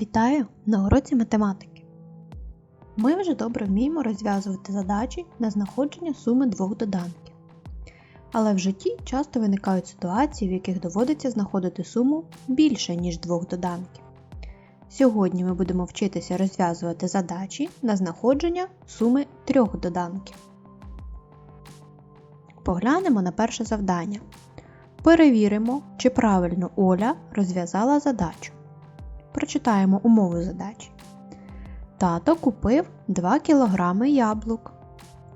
Вітаю на уроці математики. Ми вже добре вміємо розв'язувати задачі на знаходження суми двох доданків. Але в житті часто виникають ситуації, в яких доводиться знаходити суму більше, ніж двох доданків. Сьогодні ми будемо вчитися розв'язувати задачі на знаходження суми трьох доданків. Поглянемо на перше завдання. Перевіримо, чи правильно Оля розв'язала задачу. Прочитаємо умову задачі. Тато купив 2 кг яблук,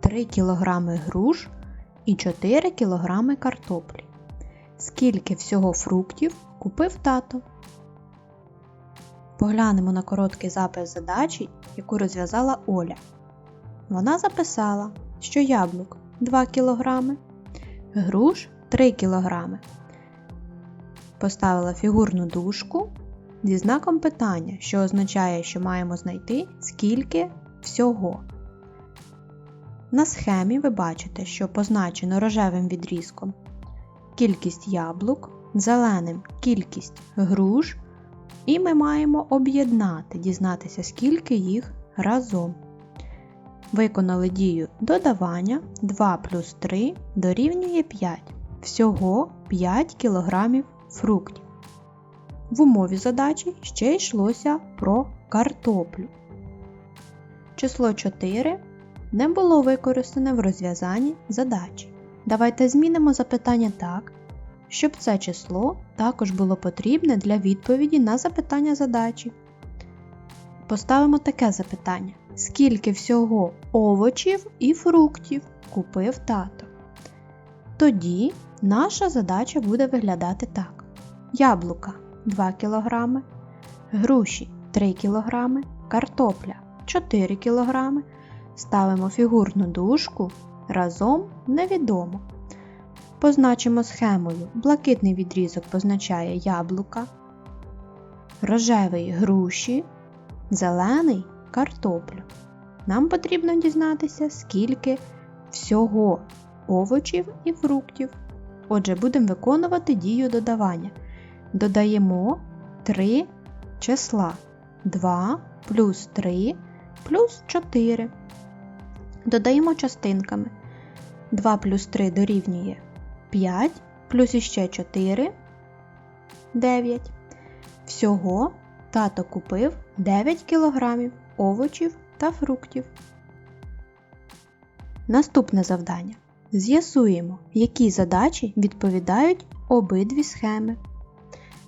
3 кг груш і 4 кг картоплі. Скільки всього фруктів купив тато? Поглянемо на короткий запис задачі, яку розв'язала Оля. Вона записала, що яблук 2 кг, груш 3 кг. Поставила фігурну дужку зі знаком питання, що означає, що маємо знайти скільки всього. На схемі ви бачите, що позначено рожевим відрізком кількість яблук, зеленим кількість груш, і ми маємо об'єднати, дізнатися, скільки їх разом. Виконали дію додавання 2 плюс 3 дорівнює 5. Всього 5 кг фруктів. В умові задачі ще йшлося про картоплю. Число 4 не було використане в розв'язанні задачі. Давайте змінимо запитання так, щоб це число також було потрібне для відповіді на запитання задачі. Поставимо таке запитання: скільки всього овочів і фруктів купив тато? Тоді наша задача буде виглядати так: яблука 2 кг, груші 3 кг, картопля 4 кг. Ставимо фігурну дужку разом невідомо. Позначимо схемою. Блакитний відрізок позначає яблука, рожевий груші, зелений картоплю. Нам потрібно дізнатися, скільки всього овочів і фруктів. Отже, будемо виконувати дію додавання. Додаємо 3 числа 2 плюс 3 плюс 4. Додаємо частинками. 2 плюс 3 дорівнює 5, плюс іще 4 9. Всього тато купив 9 кг овочів та фруктів. Наступне завдання. З'ясуємо, які задачі відповідають обидві схеми.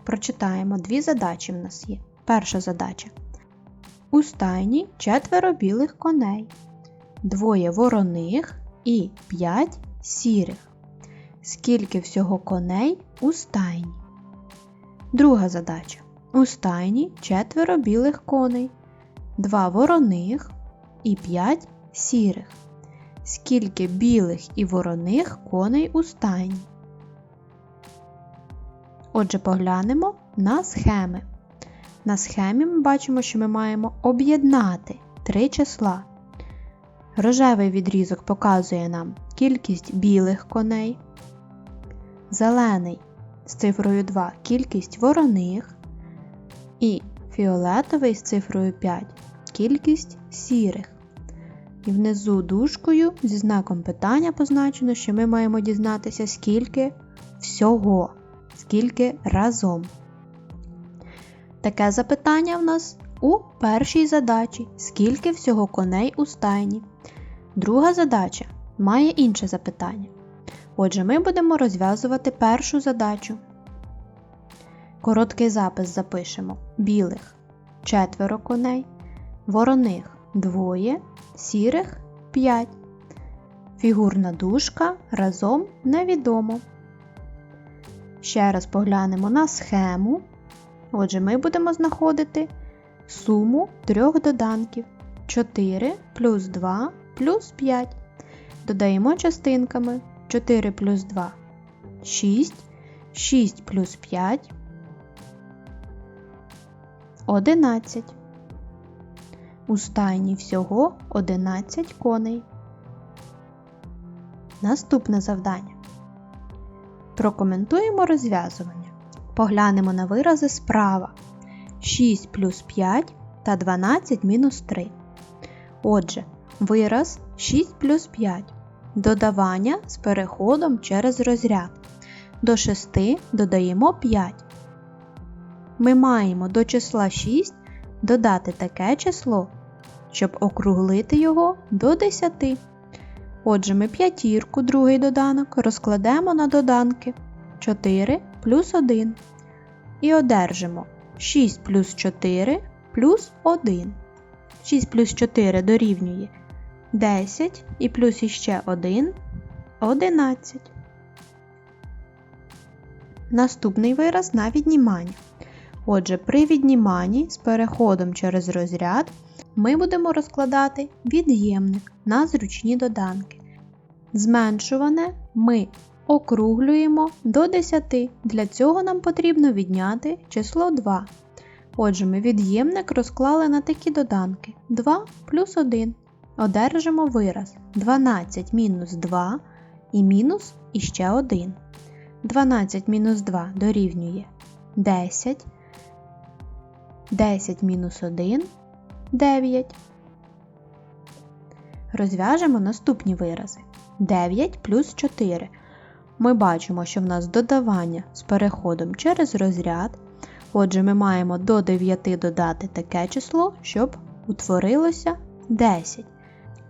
Прочитаємо дві задачі в нас є. Перша задача. У стайні четверо білих коней, двоє вороних і п'ять сірих. Скільки всього коней у стайні? Друга задача. У стайні четверо білих коней, два вороних і п'ять сірих. Скільки білих і вороних коней у стайні? Отже, поглянемо на схеми. На схемі ми бачимо, що ми маємо об'єднати три числа. Рожевий відрізок показує нам кількість білих коней, зелений з цифрою 2 кількість вороних і фіолетовий з цифрою 5 кількість сірих. І внизу дужкою зі знаком питання позначено, що ми маємо дізнатися, скільки всього, скільки разом. Таке запитання в нас у першій задачі: скільки всього коней у стайні. Друга задача має інше запитання. Отже, ми будемо розв'язувати першу задачу. Короткий запис запишемо: білих четверо коней, вороних двоє, сірих 5. Фігурна дужка разом невідомо. Ще раз поглянемо на схему. Отже, ми будемо знаходити суму трьох доданків 4 плюс 2 плюс 5. Додаємо частинками 4 плюс 2 6, 6 плюс 5 11. У стайні всього 11 коней. Наступне завдання. Прокоментуємо розв'язування. Поглянемо на вирази справа. 6 плюс 5 та 12 мінус 3. Отже, вираз 6 плюс 5. Додавання з переходом через розряд. До 6 додаємо 5. Ми маємо до числа 6 додати таке число, щоб округлити його до 10. Отже, ми п'ятірку, другий доданок, розкладемо на доданки 4 плюс 1 і одержимо 6 плюс 4 плюс 1. 6 плюс 4 дорівнює 10 і плюс іще 1 11. Наступний вираз на віднімання. Отже, при відніманні з переходом через розряд ми будемо розкладати від'ємник на зручні доданки. Зменшуване ми округлюємо до 10. Для цього нам потрібно відняти число 2. Отже, ми від'ємник розклали на такі доданки 2 плюс 1. Одержимо вираз 12 мінус 2 і мінус іще 1. 12 мінус 2 дорівнює 10. 10 мінус 1 9. Розв'яжемо наступні вирази. 9 плюс 4. Ми бачимо, що в нас додавання з переходом через розряд. Отже, ми маємо до 9 додати таке число, щоб утворилося 10.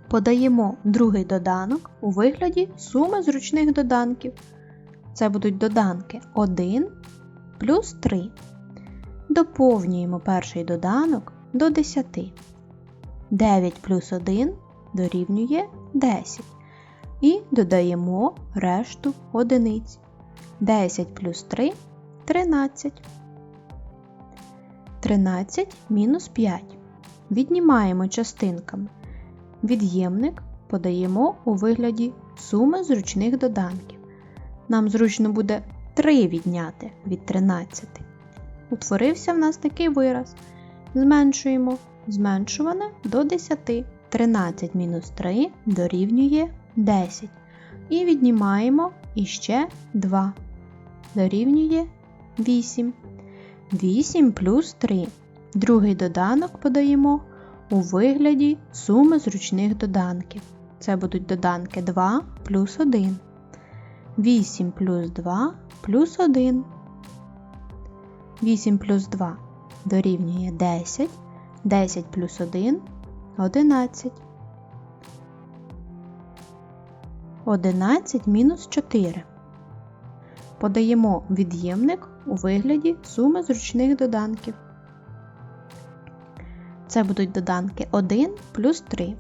Подаємо другий доданок у вигляді суми зручних доданків. Це будуть доданки 1 плюс 3. Доповнюємо перший доданок до 10. 9 плюс 1 дорівнює 10. І додаємо решту одиниць. 10 плюс 3 13. 13 мінус 5. Віднімаємо частинками. Від'ємник подаємо у вигляді суми зручних доданків. Нам зручно буде 3 відняти від 13. Утворився в нас такий вираз. Зменшуємо зменшуване до 10. 13 мінус 3 дорівнює 10. І віднімаємо іще 2. Дорівнює 8. 8 плюс 3. Другий доданок подаємо у вигляді суми зручних доданків. Це будуть доданки 2 плюс 1. 8 плюс 2 плюс 1. 8 плюс 2 дорівнює 10. 10 плюс 1 11. 11 мінус 4. Подаємо від'ємник у вигляді суми зручних доданків. Це будуть доданки 1 плюс 3.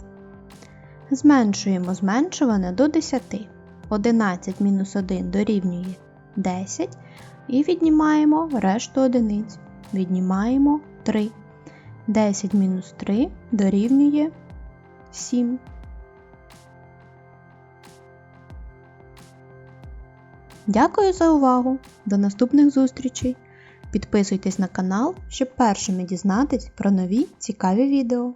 Зменшуємо зменшуване до 10. 11 мінус 1 дорівнює 10. І віднімаємо решту одиниць. Віднімаємо 3. 10 мінус 3 дорівнює 7. Дякую за увагу! До наступних зустрічей! Підписуйтесь на канал, щоб першими дізнатись про нові цікаві відео.